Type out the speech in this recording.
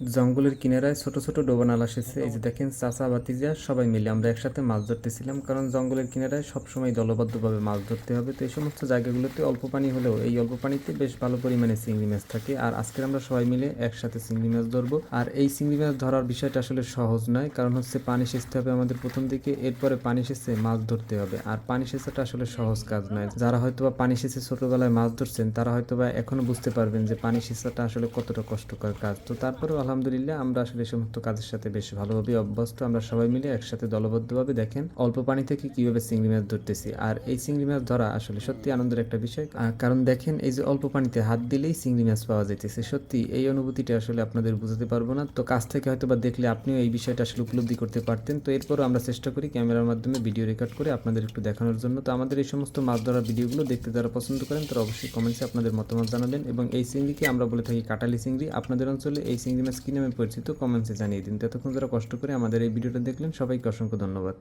জঙ্গলের কিনারায় ছোট ছোট ডোবানাল এসেছে এই যে দেখেন, চাচা বাতিজা সবাই মিলে আমরা একসাথে মাছ ধরতেছিলাম, কারণ জঙ্গলের কিনারায় সবসময় দলবদ্ধভাবে মাছ ধরতে হবে। তো এই সমস্ত জায়গাগুলোতে অল্প পানি হলেও এই অল্প পানিতে বেশ ভালো পরিমাণে চিংড়ি মাছ থাকে। আর আজকে আমরা সবাই মিলে একসাথে চিংড়ি মাছ ধরবো। আর এই চিংড়ি মাছ ধরার বিষয়টা আসলে সহজ নয়, কারণ হচ্ছে পানি সেচতে হবে আমাদের প্রথম দিকে, এরপরে পানি সেচে মাছ ধরতে হবে। আর পানি সেচাটা আসলে সহজ কাজ নয়। যারা হয়তোবা পানি সেচে ছোটবেলায় মাছ ধরছেন, তারা হয়তোবা এখনও বুঝতে পারবেন যে পানি সেচাটা আসলে কতটা কষ্টকর কাজ। তো তারপরেও আলহামদুলিল্লাহ, আমরা আসলে এই সমস্ত কাজের সাথে বেশ ভালোভাবে অভ্যস্ত। আমরা সবাই মিলে একসাথে দলবদ্ধভাবে দেখেন অল্প পানি থেকে কীভাবে চিংড়ি মাছ ধরতেছি। আর এই চিংড়ি মাছ ধরা আসলে সত্যি আনন্দের একটা বিষয়। কারণ দেখেন এই যে অল্প পানিতে হাত দিলেই চিংড়ি মাছ পাওয়া যাইতেছে। সত্যি এই অনুভূতিটা আসলে আপনাদের বুঝতে পারব না। তো কাছ থেকে হয়তো বা দেখলে আপনিও এই বিষয়টা আসলে উপলব্ধি করতে পারতেন। তো এরপরও আমরা চেষ্টা করি ক্যামেরার মাধ্যমে ভিডিও রেকর্ড করে আপনাদের একটু দেখানোর জন্য। তো আমাদের এই সমস্ত মাছ ধরার ভিডিওগুলো দেখতে যারা পছন্দ করেন, তারা অবশ্যই কমেন্টসে আপনাদের মতামত জানাবেন। এবং এই চিংড়িকে আমরা বলে থাকি কাটালি চিংড়ি। আপনাদের অঞ্চলে এই চিংড়ি মাছ কী নামে পরিচিত কমেন্টসে জানিয়ে দিন। ততক্ষণ যারা কষ্ট করে আমাদের এই ভিডিওটা দেখলেন, সবাইকে অসংখ্য ধন্যবাদ।